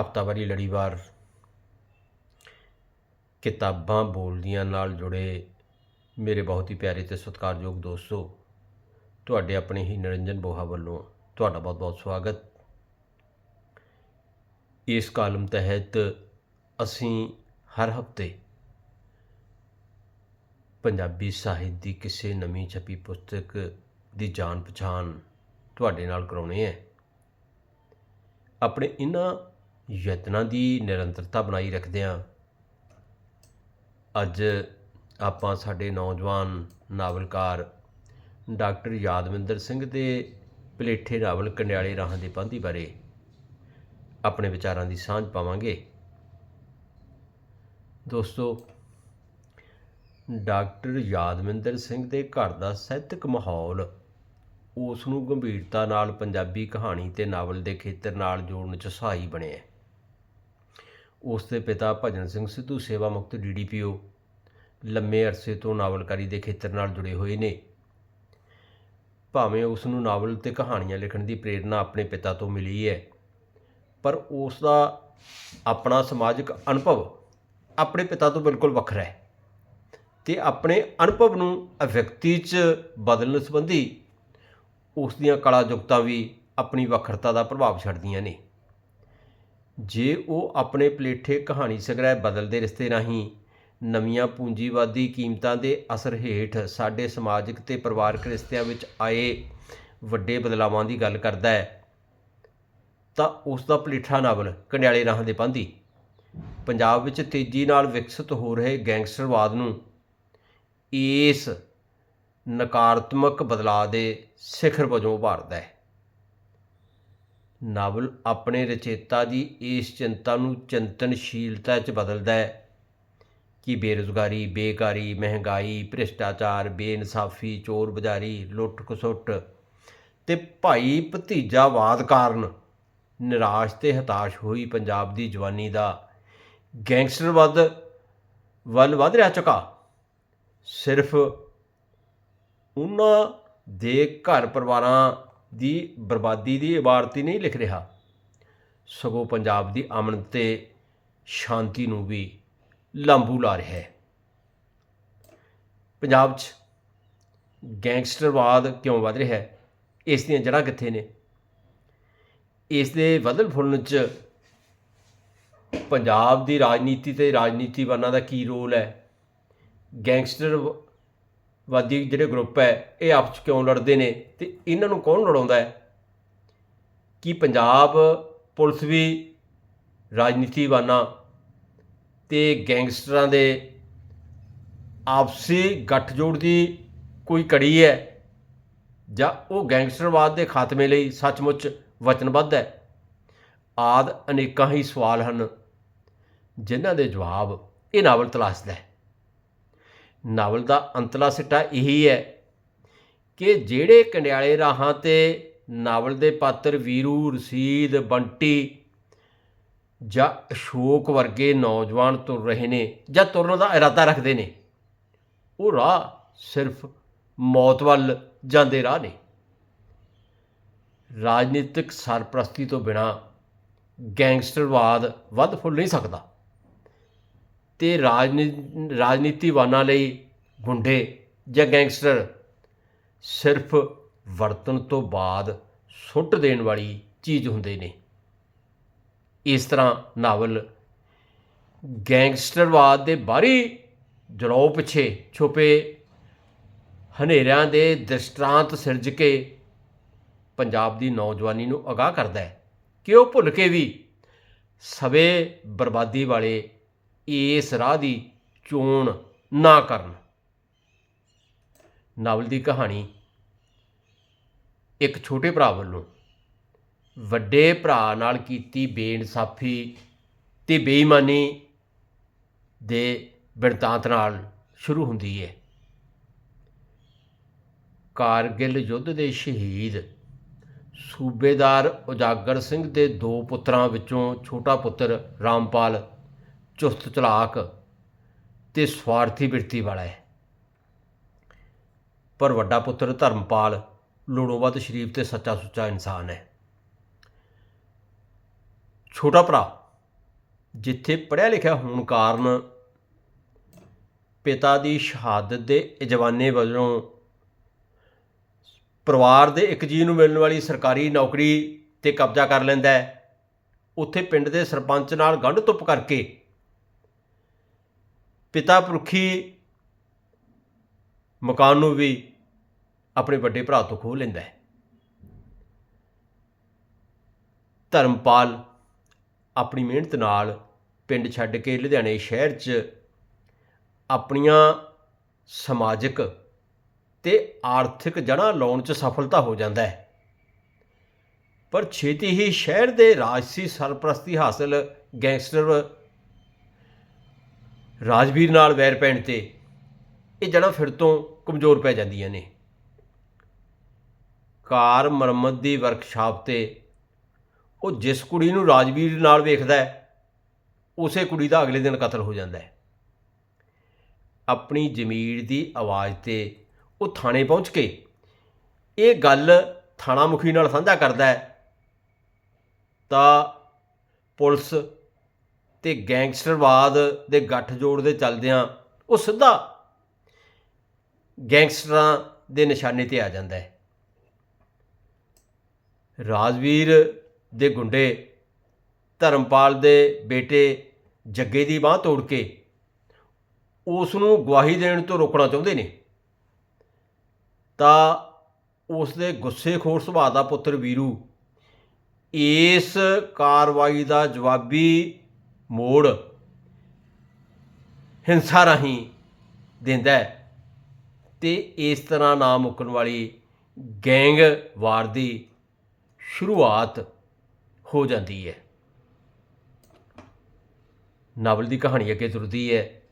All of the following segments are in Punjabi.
ਹਫਤਾਵਾਰੀ ਲੜੀਵਾਰ ਕਿਤਾਬਾਂ ਬੋਲਦੀਆਂ ਨਾਲ ਜੁੜੇ ਮੇਰੇ ਬਹੁਤ ਹੀ ਪਿਆਰੇ ਤੇ ਸਤਿਕਾਰਯੋਗ ਦੋਸਤੋ, ਤੁਹਾਡੇ ਆਪਣੇ ਹੀ ਨਿਰੰਜਨ ਬੋਹਾ ਵੱਲੋਂ ਤੁਹਾਡਾ ਬਹੁਤ ਬਹੁਤ ਸਵਾਗਤ। ਇਸ ਕਾਲਮ ਤਹਿਤ ਅਸੀਂ ਹਰ ਹਫ਼ਤੇ ਪੰਜਾਬੀ ਸਾਹਿਤ ਦੀ ਕਿਸੇ ਨਵੀਂ ਛਪੀ ਪੁਸਤਕ ਦੀ ਜਾਣ ਪਛਾਣ ਤੁਹਾਡੇ ਨਾਲ ਕਰਾਉਣੇ ਹੈ। ਆਪਣੇ ਇਹਨਾਂ ਯਤਨਾਂ ਦੀ ਨਿਰੰਤਰਤਾ ਬਣਾਈ ਰੱਖਦਿਆਂ ਅੱਜ ਆਪਾਂ ਸਾਡੇ ਨੌਜਵਾਨ ਨਾਵਲਕਾਰ ਡਾਕਟਰ ਯਾਦਵਿੰਦਰ ਸਿੰਘ ਦੇ ਪਲੇਠੇ ਨਾਵਲ ਕੰਡਿਆਲੇ ਰਾਹਾਂ ਦੇ ਪੰਧੀ ਬਾਰੇ ਆਪਣੇ ਵਿਚਾਰਾਂ ਦੀ ਸਾਂਝ ਪਾਵਾਂਗੇ। ਦੋਸਤੋ, ਡਾਕਟਰ ਯਾਦਵਿੰਦਰ ਸਿੰਘ ਦੇ ਘਰ ਦਾ ਸਾਹਿਤਕ ਮਾਹੌਲ ਉਸ ਨੂੰ ਗੰਭੀਰਤਾ ਨਾਲ ਪੰਜਾਬੀ ਕਹਾਣੀ ਤੇ ਨਾਵਲ ਦੇ ਖੇਤਰ ਨਾਲ ਜੋੜਨ 'ਚ ਸਹਾਈ ਬਣਿਆ ਉਸ ਦੇ ਪਿਤਾ ਭਜਨ ਸਿੰਘ ਸਿੱਧੂ ਸੇਵਾ ਮੁਕਤ ਡੀਡੀਪੀਓ ਲੰਮੇ ਅਰਸੇ ਤੋਂ ਨਾਵਲਕਾਰੀ ਦੇ ਖੇਤਰ ਨਾਲ ਜੁੜੇ ਹੋਏ ਨੇ। ਭਾਵੇਂ ਉਸ ਨੂੰ ਨਾਵਲ ਤੇ ਕਹਾਣੀਆਂ ਲਿਖਣ ਦੀ ਪ੍ਰੇਰਣਾ ਆਪਣੇ ਪਿਤਾ ਤੋਂ ਮਿਲੀ ਹੈ, ਪਰ ਉਸ ਦਾ ਆਪਣਾ ਸਮਾਜਿਕ ਅਨੁਭਵ ਆਪਣੇ ਪਿਤਾ ਤੋਂ ਬਿਲਕੁਲ ਵੱਖਰਾ ਹੈ ਤੇ ਆਪਣੇ ਅਨੁਭਵ ਨੂੰ ਵਿਅਕਤੀ 'ਚ ਬਦਲਣ ਸੰਬੰਧੀ ਉਸ ਦੀਆਂ ਕਲਾ ਜੁਗਤਾਂ ਵੀ ਆਪਣੀ ਵੱਖਰਤਾ ਦਾ ਪ੍ਰਭਾਵ ਛੱਡਦੀਆਂ ਨੇ। ਜੇ ਉਹ ਆਪਣੇ ਪਲੇਠੇ ਕਹਾਣੀ ਸੰਗ੍ਰਹਿ ਬਦਲਦੇ ਰਿਸ਼ਤੇ ਰਾਹੀਂ ਨਵੀਆਂ ਪੂੰਜੀਵਾਦੀ ਕੀਮਤਾਂ ਦੇ ਅਸਰ ਹੇਠ ਸਾਡੇ ਸਮਾਜਿਕ ਤੇ ਪਰਿਵਾਰਕ ਰਿਸ਼ਤਿਆਂ ਵਿੱਚ ਆਏ ਵੱਡੇ ਬਦਲਾਵਾਂ ਦੀ ਗੱਲ ਕਰਦਾ ਹੈ, ਤਾਂ ਉਸ ਦਾ ਪਲੇਠਾ ਨਾਵਲ ਕੰਡਿਆਲੇ ਰਾਹਾਂ ਦੇ ਪਾਂਧੀ ਪੰਜਾਬ ਵਿੱਚ ਤੇਜ਼ੀ ਨਾਲ ਵਿਕਸਿਤ ਹੋ ਰਹੇ ਗੈਂਗਸਟਰਵਾਦ ਨੂੰ ਇਸ ਨਕਾਰਾਤਮਕ ਬਦਲਾਅ ਦੇ ਸਿਖਰ ਵਜੋਂ ਉਭਾਰਦਾ ਹੈ। ਨਾਵਲ ਆਪਣੇ ਰਚੇਤਾ ਦੀ ਇਸ ਚਿੰਤਾ ਨੂੰ ਚਿੰਤਨਸ਼ੀਲਤਾ 'ਚ ਬਦਲਦਾ ਹੈ ਕਿ ਬੇਰੁਜ਼ਗਾਰੀ, ਬੇਕਾਰੀ, ਮਹਿੰਗਾਈ, ਭ੍ਰਿਸ਼ਟਾਚਾਰ, ਬੇਇਨਸਾਫੀ ਚੋਰ ਬਜ਼ਾਰੀ ਲੁੱਟ ਖਸੁੱਟ ਤੇ ਭਾਈ ਭਤੀਜਾਵਾਦ ਕਾਰਨ ਨਿਰਾਸ਼ ਤੇ ਹਤਾਸ਼ ਹੋਈ ਪੰਜਾਬ ਦੀ ਜਵਾਨੀ ਦਾ ਗੈਂਗਸਟਰਵਾਦ ਵੱਲ ਵਧ ਰਿਹਾ ਚੁੱਕਾ ਸਿਰਫ ਉਹਨਾਂ ਦੇ ਘਰ ਪਰਿਵਾਰਾਂ ਦੀ ਬਰਬਾਦੀ ਦੀ ਇਬਾਰਤ ਹੀ ਨਹੀਂ ਲਿਖ ਰਿਹਾ। ਸਗੋਂ ਪੰਜਾਬ ਦੀ ਅਮਨ ਤੇ ਸ਼ਾਂਤੀ ਨੂੰ ਵੀ ਲਾਂਬੂ ਲਾ ਰਿਹਾ ਹੈ। ਪੰਜਾਬ 'ਚ ਗੈਂਗਸਟਰਵਾਦ ਕਿਉਂ ਵਧ ਰਿਹਾ ਹੈ? ਇਸ ਦੀਆਂ ਜੜ੍ਹਾਂ ਕਿੱਥੇ ਨੇ? ਇਸ ਦੇ ਵਧਣ ਫੁੱਲਣ 'ਚ ਪੰਜਾਬ ਦੀ ਰਾਜਨੀਤੀ ਤੇ ਰਾਜਨੀਤੀਵਾਨਾਂ ਦਾ ਕੀ ਰੋਲ ਹੈ? ਗੈਂਗਸਟਰ ਵਾਦੀ ਜਿਹੜੇ ਗਰੁੱਪ ਹੈ, ਇਹ ਆਪਸ 'ਚ ਕਿਉਂ ਲੜਦੇ ਨੇ ਤੇ ਇਹਨਾਂ ਨੂੰ ਕੌਣ ਲੜਾਉਂਦਾ ਹੈ? ਕੀ ਪੰਜਾਬ ਪੁਲਿਸ ਵੀ ਰਾਜਨੀਤੀਵਾਨਾਂ ਤੇ ਗੈਂਗਸਟਰਾਂ ਦੇ ਆਪਸੀ ਗੱਠਜੋੜ ਦੀ ਕੋਈ ਕੜੀ ਹੈ? ਜਾਂ ਉਹ ਗੈਂਗਸਟਰਵਾਦ ਦੇ ਖਾਤਮੇ ਲਈ ਸੱਚਮੁੱਚ ਵਚਨਬੱਧ ਹੈ? ਆਦ ਅਨੇਕਾਂ ਹੀ ਸਵਾਲ ਹਨ, ਜਿਨ੍ਹਾਂ ਦੇ ਜਵਾਬ ਇਹ ਨਾਵਲ ਤਲਾਸ਼ਦਾ ਹੈ। ਨਾਵਲ ਦਾ ਅੰਤਲਾ ਸਿੱਟਾ ਇਹੀ ਹੈ ਕਿ ਜਿਹੜੇ ਕੰਡਿਆਲੇ ਰਾਹਾਂ ਤੇ ਨਾਵਲ ਦੇ ਪਾਤਰ ਵੀਰੂ, ਰਸੀਦ, ਬੰਟੀ ਜਾਂ ਅਸ਼ੋਕ ਵਰਗੇ ਨੌਜਵਾਨ ਤੁਰ ਰਹੇ ਨੇ ਜਾਂ ਤੁਰਨ ਦਾ ਇਰਾਦਾ ਰੱਖਦੇ ਨੇ, ਉਹ ਰਾਹ ਸਿਰਫ ਮੌਤ ਵੱਲ ਜਾਂਦੇ ਰਾਹ ਨੇ। ਰਾਜਨੀਤਿਕ ਸਰਪ੍ਰਸਤੀ ਤੋਂ ਬਿਨਾ ਗੈਂਗਸਟਰਵਾਦ ਵੱਧ ਫੁੱਲ ਨਹੀਂ ਸਕਦਾ। ਅਤੇ ਰਾਜਨੀ, ਰਾਜਨੀਤੀਵਾਨਾਂ ਲਈ ਗੁੰਡੇ ਜਾਂ ਗੈਂਗਸਟਰ ਸਿਰਫ ਵਰਤਣ ਤੋਂ ਬਾਅਦ ਸੁੱਟ ਦੇਣ ਵਾਲੀ ਚੀਜ਼ ਹੁੰਦੇ ਨੇ। ਇਸ ਤਰ੍ਹਾਂ ਨਾਵਲ ਗੈਂਗਸਟਰਵਾਦ ਦੇ ਬਾਹਰੀ ਜੜੋਂ ਪਿੱਛੇ ਛੁਪੇ ਹਨੇਰਿਆਂ ਦੇ ਦ੍ਰਿਸ਼ਟਾਂਤ ਸਿਰਜ ਕੇ ਪੰਜਾਬ ਦੀ ਨੌਜਵਾਨੀ ਨੂੰ ਅਗਾਹ ਕਰਦਾ ਹੈ ਕਿ ਉਹ ਭੁੱਲ ਕੇ ਵੀ ਸਵੇ ਬਰਬਾਦੀ ਵਾਲੇ ਇਸ ਰਾਹ ਦੀ ਚੋਣ ਨਾ ਕਰਨ। ਨਾਵਲ ਦੀ ਕਹਾਣੀ ਇੱਕ ਛੋਟੇ ਭਰਾ ਵੱਲੋਂ ਵੱਡੇ ਭਰਾ ਨਾਲ ਕੀਤੀ ਬੇਇਨਸਾਫੀ ਤੇ ਬੇਈਮਾਨੀ ਦੇ ਬਿਰਤਾਂਤ ਨਾਲ ਸ਼ੁਰੂ ਹੁੰਦੀ ਹੈ ਕਾਰਗਿਲ ਯੁੱਧ ਦੇ ਸ਼ਹੀਦ ਸੂਬੇਦਾਰ ਉਜਾਗਰ ਸਿੰਘ ਦੇ ਦੋ ਪੁੱਤਰਾਂ ਵਿੱਚੋਂ ਛੋਟਾ ਪੁੱਤਰ ਰਾਮਪਾਲ ਚੁਸਤ ਚਲਾਕ ਤੇ ਸਵਾਰਥੀ ਬਿਰਤੀ ਵਾਲਾ ਹੈ। ਪਰ ਵੱਡਾ ਪੁੱਤਰ ਧਰਮਪਾਲ ਲੋੜੋਂ ਸ਼ਰੀਫ ਤੇ ਸੱਚਾ ਸੁੱਚਾ ਇਨਸਾਨ ਹੈ। ਛੋਟਾ ਭਰਾ, ਜਿੱਥੇ ਪੜ੍ਹਿਆ ਲਿਖਿਆ ਹੋਣ ਕਾਰਨ ਪਿਤਾ ਦੀ ਸ਼ਹਾਦਤ ਦੇ ਇਜਵਾਨੇ ਵਜੋਂ ਪਰਿਵਾਰ ਦੇ ਇੱਕ ਜੀ ਨੂੰ ਮਿਲਣ ਵਾਲੀ ਸਰਕਾਰੀ ਨੌਕਰੀ ਤੇ ਕਬਜ਼ਾ ਕਰ ਲੈਂਦਾ ਹੈ। ਉੱਥੇ ਪਿੰਡ ਦੇ ਸਰਪੰਚ ਨਾਲ ਗੰਢ ਧੁੱਪ ਕਰਕੇ ਪਿਤਾ ਪੁਰਖੀ ਮਕਾਨ ਨੂੰ ਵੀ ਆਪਣੇ ਵੱਡੇ ਭਰਾ ਤੋਂ ਖੋਹ ਲੈਂਦਾ ਹੈ। ਧਰਮਪਾਲ ਆਪਣੀ ਮਿਹਨਤ ਨਾਲ ਪਿੰਡ ਛੱਡ ਕੇ ਲੁਧਿਆਣੇ ਸ਼ਹਿਰ 'ਚ ਆਪਣੀਆਂ ਸਮਾਜਿਕ ਤੇ ਆਰਥਿਕ ਜੜ੍ਹਾਂ ਲਾਉਣ 'ਚ ਸਫਲਤਾ ਹੋ ਜਾਂਦਾ ਹੈ। ਪਰ ਛੇਤੀ ਹੀ ਸ਼ਹਿਰ ਦੇ ਰਾਜਸੀ ਸਰਪ੍ਰਸਤੀ ਹਾਸਲ ਗੈਂਗਸਟਰ ਰਾਜਵੀਰ ਨਾਲ ਵੈਰ ਪੈਣ ਤੇ, ਇਹ ਜੜ੍ਹਾਂ ਫਿਰ ਤੋਂ ਕਮਜ਼ੋਰ ਪੈ ਜਾਂਦੀਆਂ ਨੇ। ਕਾਰ ਮੁਰੰਮਤ ਦੀ ਵਰਕਸ਼ਾਪ ਤੇ, ਉਹ ਜਿਸ ਕੁੜੀ ਨੂੰ ਰਾਜਵੀਰ ਨਾਲ ਵੇਖਦਾ ਹੈ, ਉਸੇ ਕੁੜੀ ਦਾ ਅਗਲੇ ਦਿਨ ਕਤਲ ਹੋ ਜਾਂਦਾ ਹੈ। ਆਪਣੀ ਜ਼ਮੀਰ ਦੀ ਆਵਾਜ਼ ਤੇ ਉਹ ਥਾਣੇ ਪਹੁੰਚ ਕੇ, ਇਹ ਗੱਲ ਥਾਣਾ ਮੁਖੀ ਨਾਲ ਸਾਂਝਾ ਕਰਦਾ ਹੈ, ਤਾਂ ਪੁਲਿਸ ਤੇ ਗੈਂਗਸਟਰਵਾਦ ਦੇ ਗੱਠਜੋੜ ਦੇ ਚੱਲਦਿਆਂ ਉਹ ਸਿੱਧਾ ਗੈਂਗਸਟਰਾਂ ਦੇ ਨਿਸ਼ਾਨੇ ਤੇ ਆ ਜਾਂਦਾ ਹੈ। ਰਾਜਵੀਰ ਦੇ ਗੁੰਡੇ ਧਰਮਪਾਲ ਦੇ ਬੇਟੇ ਜੱਗੇ ਦੀ ਬਾਹ ਤੋੜ ਕੇ ਉਸ ਨੂੰ ਗਵਾਹੀ ਦੇਣ ਤੋਂ ਰੋਕਣਾ ਚਾਹੁੰਦੇ ਨੇ। ਤਾਂ ਉਸ ਦੇ ਗੁੱਸੇਖੋਰ ਸੁਭਾਅ ਦਾ ਪੁੱਤਰ ਵੀਰੂ ਇਸ ਕਾਰਵਾਈ ਦਾ ਜਵਾਬੀ ਮੋੜ ਹਿੰਸਾ ਰਾਹੀਂ ਦਿੰਦਾ ਹੈ। ਤੇ ਇਸ ਤਰ੍ਹਾਂ ਨਾ ਮੁੱਕਣ ਵਾਲੀ ਗੈਂਗ ਵਾਰ ਦੀ ਸ਼ੁਰੂਆਤ ਹੋ ਜਾਂਦੀ ਹੈ। ਨਾਵਲ ਦੀ ਕਹਾਣੀ ਅੱਗੇ ਤੁਰਦੀ ਹੈ।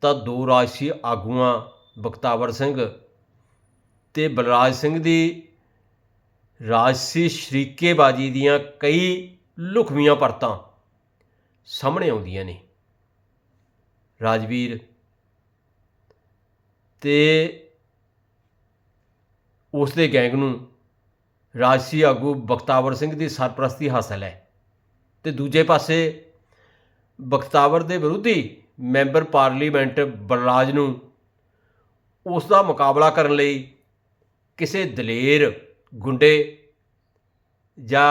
ਤਾਂ ਦੋ ਰਾਜਸੀ ਆਗੂਆਂ, ਬਖਤਾਵਰ ਸਿੰਘ ਤੇ ਬਲਰਾਜ ਸਿੰਘ ਦੀ ਰਾਜਸੀ ਸ਼ਰੀਕੇਬਾਜੀ ਦੀਆਂ ਕਈ ਲੁਕਵੀਆਂ ਪਰਤਾਂ ਸਾਹਮਣੇ ਆਉਂਦੀਆਂ ਨੇ। ਰਾਜਵੀਰ ਤੇ ਉਸ ਦੇ ਗੈਂਗ ਨੂੰ ਰਾਜਸੀ ਆਗੂ ਬਖਤਾਵਰ ਸਿੰਘ ਦੀ ਸਰਪ੍ਰਸਤੀ ਹਾਸਲ ਹੈ ਤੇ ਦੂਜੇ ਪਾਸੇ ਬਖਤਾਵਰ ਦੇ ਵਿਰੋਧੀ ਮੈਂਬਰ ਪਾਰਲੀਮੈਂਟ ਬਲਰਾਜ ਨੂੰ ਉਸ ਦਾ ਮੁਕਾਬਲਾ ਕਰਨ ਲਈ ਕਿਸੇ ਦਲੇਰ, ਗੁੰਡੇ ਜਾਂ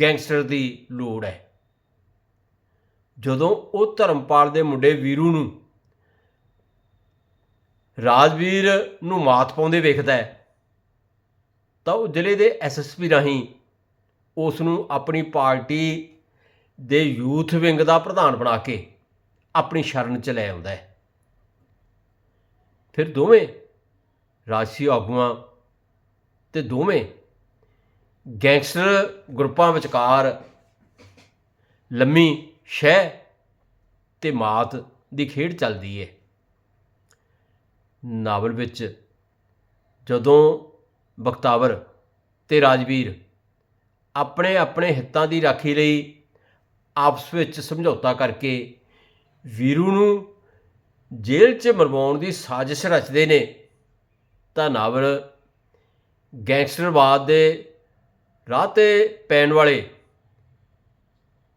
ਗੈਂਗਸਟਰ ਦੀ ਲੋੜ ਹੈ। ਜਦੋਂ ਉਹ ਧਰਮਪਾਲ ਦੇ ਮੁੰਡੇ ਵੀਰੂ ਨੂੰ ਰਾਜਵੀਰ ਨੂੰ ਮਾਤ ਪਾਉਂਦੇ ਵੇਖਦਾ ਹੈ, ਤਾਂ ਉਹ ਜ਼ਿਲ੍ਹੇ ਦੇ ਐਸਐਸਪੀ ਰਾਹੀਂ ਉਸ ਨੂੰ ਆਪਣੀ ਪਾਰਟੀ ਦੇ ਯੂਥ ਵਿੰਗ ਦਾ ਪ੍ਰਧਾਨ ਬਣਾ ਕੇ ਆਪਣੀ ਸ਼ਰਨ ਚ ਲੈ ਆਉਂਦਾ ਹੈ। ਫਿਰ ਦੋਵੇਂ ਰਾਜਸੀ ਆਗੂਆਂ ਤੇ ਦੋਵੇਂ ਗੈਂਗਸਟਰ ਗਰੁੱਪਾਂ ਵਿਚਕਾਰ ਲੰਮੀ ਸ਼ਹਿ ਤੇ ਮਾਤ ਦੀ ਖੇਡ ਚੱਲਦੀ ਹੈ ਨਾਵਲ ਵਿੱਚ ਜਦੋਂ ਬਖਤਾਵਰ ਤੇ ਰਾਜਵੀਰ ਆਪਣੇ ਆਪਣੇ ਹਿੱਤਾਂ ਦੀ ਰਾਖੀ ਲਈ ਆਪਸ ਵਿੱਚ ਸਮਝੌਤਾ ਕਰਕੇ ਵੀਰੂ ਨੂੰ ਜੇਲ੍ਹ 'ਚ ਮਰਵਾਉਣ ਦੀ ਸਾਜ਼ਿਸ਼ ਰਚਦੇ ਨੇ, ਤਾਂ ਨਾਵਲ ਗੈਂਗਸਟਰਵਾਦ ਦੇ ਰਾਹ ਤੇ ਪੈਣ ਵਾਲੇ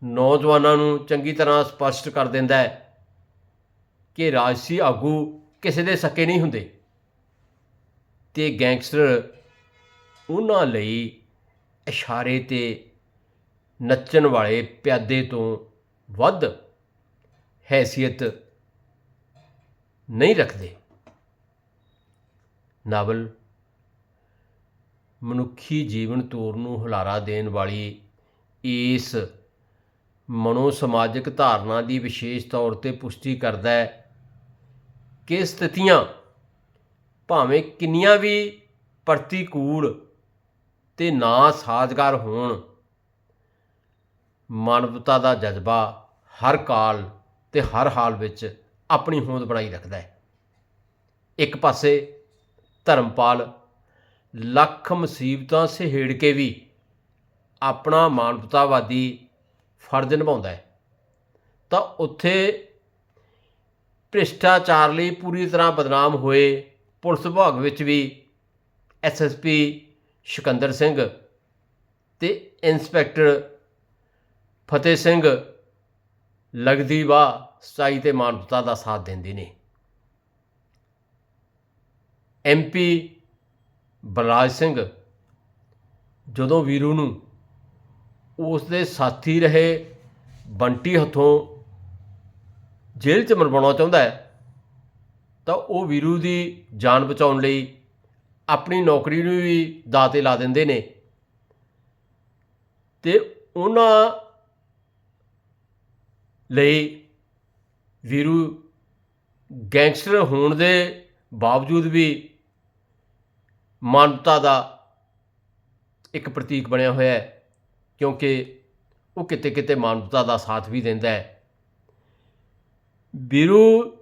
ਨੌਜਵਾਨਾਂ ਨੂੰ ਚੰਗੀ ਤਰ੍ਹਾਂ ਸਪਸ਼ਟ ਕਰ ਦਿੰਦਾ ਹੈ ਕਿ ਰਾਜਸੀ ਆਗੂ ਕਿਸੇ ਦੇ ਸਕੇ ਨਹੀਂ ਹੁੰਦੇ। ਤੇ ਗੈਂਗਸਟਰ ਉਹਨਾਂ ਲਈ ਇਸ਼ਾਰੇ ਤੇ ਨੱਚਣ ਵਾਲੇ ਪਿਆਦੇ ਤੋਂ ਵੱਧ ਹੈਸੀਅਤ ਨਹੀਂ ਰੱਖਦੇ। ਨਾਵਲ, ਮਨੁੱਖੀ ਜੀਵਨ ਤੋਰ ਨੂੰ ਹੁਲਾਰਾ ਦੇਣ ਵਾਲੀ ਇਸ ਮਨੋ ਸਮਾਜਿਕ ਧਾਰਨਾ ਦੀ ਵਿਸ਼ੇਸ਼ ਤੌਰ ਤੇ ਪੁਸ਼ਟੀ ਕਰਦਾ ਹੈ ਕਿ ਸਥਿਤੀਆਂ ਭਾਵੇਂ ਕਿੰਨੀਆਂ ਵੀ ਪ੍ਰਤੀਕੂਲ ਤੇ ਨਾ ਸਾਜ਼ਗਾਰ ਹੋਣ, ਮਾਨਵਤਾ ਦਾ ਜਜ਼ਬਾ ਹਰ ਕਾਲ ਤੇ ਹਰ ਹਾਲ ਵਿੱਚ ਆਪਣੀ ਹੋਂਦ ਬਣਾਈ ਰੱਖਦਾ ਹੈ। ਇੱਕ ਪਾਸੇ ਧਰਮਪਾਲ ਲੱਖ ਮੁਸੀਬਤਾਂ ਸਹੇੜ ਕੇ ਵੀ ਆਪਣਾ ਮਾਨਵਤਾਵਾਦੀ ਫਰਜ਼ ਨਿਭਾਉਂਦਾ ਹੈ। ਤਾਂ ਉੱਥੇ ਭ੍ਰਿਸ਼ਟਾਚਾਰ ਲਈ ਪੂਰੀ ਤਰ੍ਹਾਂ ਬਦਨਾਮ ਹੋਏ ਪੁਲਿਸ ਵਿਭਾਗ ਵਿੱਚ ਵੀ ਐਸਐਸਪੀ ਸਿਕੰਦਰ ਸਿੰਘ ਤੇ ਇੰਸਪੈਕਟਰ ਫਤਿਹ ਸਿੰਘ ਲਗਦੀ ਵਾਹ ਸਚਾਈ ਤੇ ਮਾਨਵਤਾ ਦਾ ਸਾਥ ਦਿੰਦੇ ਨੇ। ਐਮਪੀ ਬਲਰਾਜ ਸਿੰਘ ਜਦੋਂ ਵੀਰੂ ਨੂੰ ਉਸ ਦੇ ਸਾਥੀ ਰਹੇ, ਬੰਟੀ ਹੱਥੋਂ ਜੇਲ੍ਹ 'ਚ ਮਰਵਾਉਣਾ ਚਾਹੁੰਦਾ ਹੈ, ਤਾਂ ਉਹ ਵੀਰੂ ਦੀ ਜਾਨ ਬਚਾਉਣ ਲਈ ਆਪਣੀ ਨੌਕਰੀ ਨੂੰ ਵੀ ਦਾਅ 'ਤੇ ਲਾ ਦਿੰਦੇ ਨੇ। ਤੇ ਉਹਨਾਂ ਲਈ ਵੀਰੂ ਗੈਂਗਸਟਰ ਹੋਣ ਦੇ ਬਾਵਜੂਦ ਵੀ ਮਾਨਵਤਾ ਦਾ ਇੱਕ ਪ੍ਰਤੀਕ ਬਣਿਆ ਹੋਇਆ ਹੈ। ਕਿਉਂਕਿ ਉਹ ਕਿਤੇ ਕਿਤੇ ਮਾਨਵਤਾ ਦਾ ਸਾਥ ਵੀ ਦਿੰਦਾ ਹੈ। ਵੀਰੂ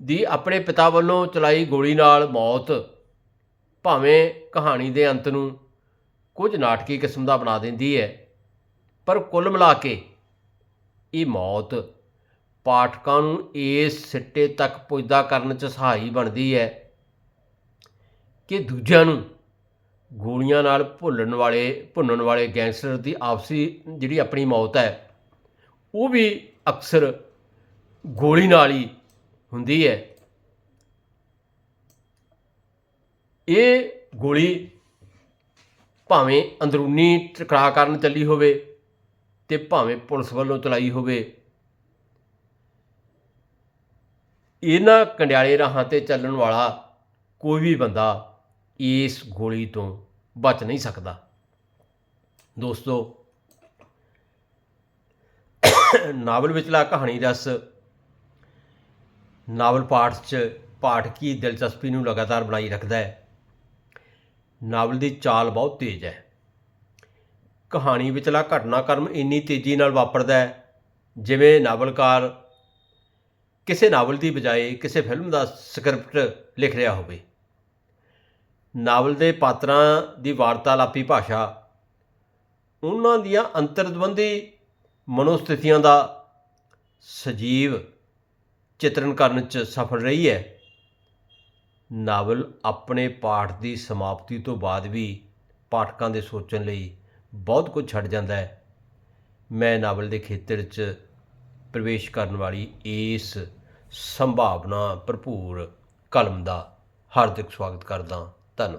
ਦੀ ਆਪਣੇ ਪਿਤਾ ਵੱਲੋਂ ਚਲਾਈ ਗੋਲੀ ਨਾਲ ਮੌਤ, ਭਾਵੇਂ ਕਹਾਣੀ ਦੇ ਅੰਤ ਨੂੰ ਕੁਝ ਨਾਟਕੀ ਕਿਸਮ ਦਾ ਬਣਾ ਦਿੰਦੀ ਹੈ, ਪਰ ਕੁੱਲ ਮਿਲਾ ਕੇ ਇਹ ਮੌਤ ਪਾਠਕਾਂ ਨੂੰ ਇਸ ਸਿੱਟੇ ਤੱਕ ਪੁੱਜਦਾ ਕਰਨ 'ਚ ਸਹਾਈ ਬਣਦੀ ਹੈ ਕਿ ਦੂਜਿਆਂ ਨੂੰ ਗੋਲੀਆਂ ਨਾਲ ਭੁੱਲਣ ਵਾਲੇ, ਭੁੰਨਣ ਵਾਲੇ ਗੈਂਗਸਟਰ ਦੀ ਆਪਸੀ ਜਿਹੜੀ ਆਪਣੀ ਮੌਤ ਹੈ, ਉਹ ਵੀ ਅਕਸਰ ਗੋਲੀ ਨਾਲ ਹੀ ਹੁੰਦੀ ਹੈ। ਇਹ ਗੋਲੀ ਭਾਵੇਂ ਅੰਦਰੂਨੀ ਟਕਰਾਅ ਕਾਰਨ ਚੱਲੀ ਹੋਵੇ ਤੇ ਭਾਵੇਂ ਪੁਲਿਸ ਵੱਲੋਂ ਚਲਾਈ ਹੋਵੇ, ਇਹਨਾਂ ਕੰਡਿਆਲੇ ਰਾਹਾਂ ਤੇ ਚੱਲਣ ਵਾਲਾ ਕੋਈ ਵੀ ਬੰਦਾ ਇਸ ਗੋਲੀ ਤੋਂ ਬਚ ਨਹੀਂ ਸਕਦਾ। ਦੋਸਤੋ, ਨਾਵਲ ਵਿਚਲਾ ਕਹਾਣੀ ਰਸ ਨਾਵਲ ਪਾਠ 'ਚ ਪਾਠਕੀ ਦਿਲਚਸਪੀ ਨੂੰ ਲਗਾਤਾਰ ਬਣਾਈ ਰੱਖਦਾ ਹੈ। ਨਾਵਲ ਦੀ ਚਾਲ ਬਹੁਤ ਤੇਜ਼ ਹੈ। ਕਹਾਣੀ ਵਿਚਲਾ ਘਟਨਾਕ੍ਰਮ ਇੰਨੀ ਤੇਜ਼ੀ ਨਾਲ ਵਾਪਰਦਾ ਹੈ, ਜਿਵੇਂ ਨਾਵਲਕਾਰ ਕਿਸੇ ਨਾਵਲ ਦੀ ਬਜਾਏ ਕਿਸੇ ਫਿਲਮ ਦਾ ਸਕ੍ਰਿਪਟ ਲਿਖ ਰਿਹਾ ਹੋਵੇ। ਨਾਵਲ ਦੇ ਪਾਤਰਾਂ ਦੀ ਵਾਰਤਾਲਾਪੀ ਭਾਸ਼ਾ, ਉਹਨਾਂ ਦੀਆਂ ਅੰਤਰਦਵੰਦੀ ਮਨੋਸਥਿਤੀਆਂ ਦਾ ਸਜੀਵ ਚਿਤਰਣ ਕਰਨ 'ਚ ਸਫਲ ਰਹੀ ਹੈ। ਨਾਵਲ ਆਪਣੇ ਪਾਠ ਦੀ ਸਮਾਪਤੀ ਤੋਂ ਬਾਅਦ ਵੀ ਪਾਠਕਾਂ ਦੇ ਸੋਚਣ ਲਈ ਬਹੁਤ ਕੁਝ ਛੱਡ ਜਾਂਦਾ ਹੈ। ਮੈਂ ਨਾਵਲ ਦੇ ਖੇਤਰ 'ਚ ਪ੍ਰਵੇਸ਼ ਕਰਨ ਵਾਲੀ ਇਸ ਸੰਭਾਵਨਾ ਭਰਪੂਰ ਕਲਮ ਦਾ ਹਾਰਦਿਕ ਸਵਾਗਤ ਕਰਦਾ ਧੰਨਵਾਦ